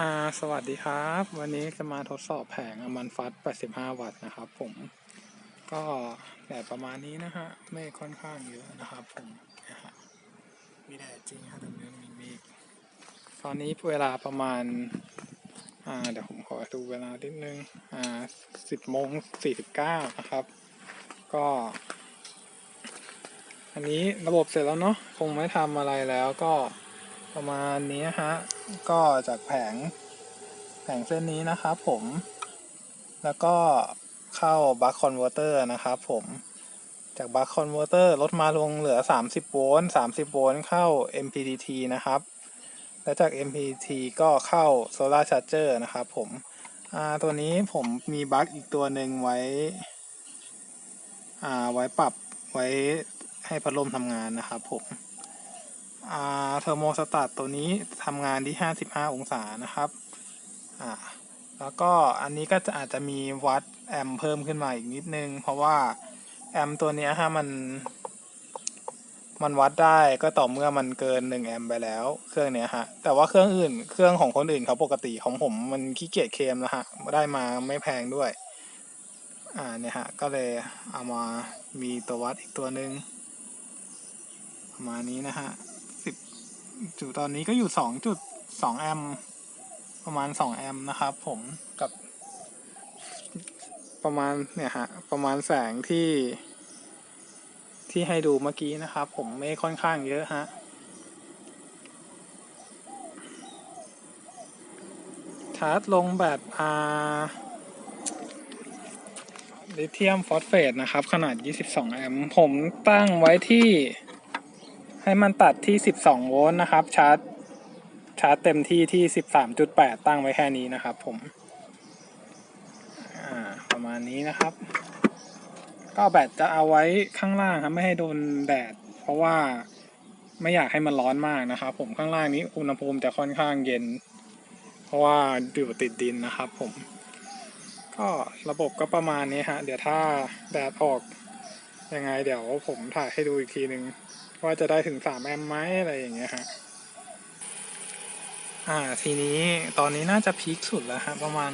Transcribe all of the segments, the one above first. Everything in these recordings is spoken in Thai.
อ่าสวัสดีครับ วันนี้จะมาทดสอบแผงอมันฟัด85 วัตต์นะครับผมก็แดดประมาณนี้นะฮะเมฆค่อนข้างเยอะนะครับผมนะฮะมีแดดจริงฮะตรงนี้มีเมฆตอนนี้เวลาประมาณอ่าเดี๋ยวผมขอดูเวลานิดนึงอ่า10โมง49นะครับ ก็ อันนี้ระบบเสร็จแล้วเนาะคงไม่ทำอะไรแล้วก็ ประมาณนี้ฮะ ก็จากแผงแผงเส้นนี้นะครับผม แล้วก็เข้าบัคคอนเวอร์เตอร์นะครับผม จากบัคคอนเวอร์เตอร์ลดมาลงเหลือ 30 โวลต์ 30 โวลต์เข้า MPPT นะครับ และจาก MPPT ก็เข้า Solar Charger นะครับผมอ่าตัวนี้ผมมีบัคอีกตัวหนึ่งไว้อ่าไว้ปรับไว้ให้พัดลมทำงานนะครับผม เทอร์โมสตัตตัวนี้ทำงานที่ 55 องศานะครับอ่าแล้วก็อันนี้ก็จะอาจจะมีวัดแอมเพิ่มขึ้นมาอีกนิดนึง เพราะว่าแอมตัวนี้ฮะมันมันวัดได้ก็ต่อเมื่อมันเกิน1แอมไปแล้วเครื่องเนี้ยฮะแต่ว่าเครื่องอื่นเครื่องของคนอื่นเขาปกติของผมมันขี้เกียจเคลมนะฮะได้มาไม่แพงด้วยอ่าเนี่ยฮะก็เลยเอามามีตัววัดอีกตัวหนึ่งประมาณนี้นะฮะ จุตอนนี้ก็อยู่สองจุดสองแอมประมาณสองแอมนะครับผมกับ ประมาณเนี่ยฮะประมาณแสงที่ที่ให้ดูเมื่อกี้นะครับ ผมไม่ค่อนข้างเยอะฮะชาร์จลงแบตอาลิเธียมฟอสเฟตนะครับ ขนาด 22 แอมป์ผมตั้งไว้ที่ ให้มันตัดที่ 12 โวลต์นะครับ ชาร์จ ชาร์จเต็มที่ที่ 13.8 ตั้งไว้แค่นี้นะครับ ผมประมาณนี้นะครับ ก็แบตจะเอาไว้ข้างล่างครับไม่ให้โดนแดด เพราะว่าไม่อยากให้มันร้อนมากนะครับ ผมข้างล่างนี้อุณหภูมิจะค่อนข้างเย็น เพราะว่าอยู่ติดดินนะครับ ผม ก็ระบบก็ประมาณนี้ฮะ เดี๋ยวถ้าแดดออก ยังไงเดี๋ยวผมถ่ายให้ดูอีกทีหนึ่งว่าจะได้ถึง3แอมป์ไหมอะไรอย่างเงี้ยฮะอ่าทีนี้ตอนนี้น่าจะพีคสุดแล้วฮะประมาณ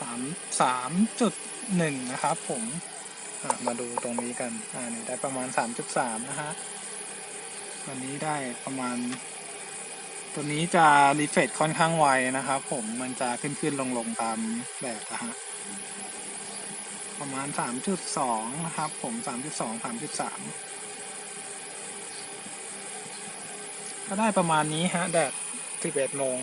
สามสามจุดหนึ่งนะครับผมอ่ามาดูตรงนี้กันอ่านี่ได้ประมาณสามจุดสามนะฮะวันนี้ได้ประมาณ ตัวนี้จะรีเฟรชค่อนข้างไวนะครับผมมันจะขึ้นขึ้นลงลงตามแบบนะฮะ ประมาณสามจุดสองนะครับ ผมสามจุดสองสามจุดสามก็ได้ประมาณนี้ฮะ แดดสิบเอ็ดโมง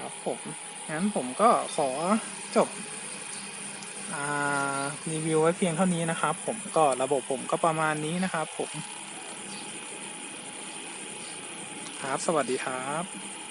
ครับผม งั้นผมก็ขอจบรีวิวไว้เพียงเท่านี้นะครับ ผมก็ระบบผมก็ประมาณนี้นะครับผม ครับ สวัสดีครับ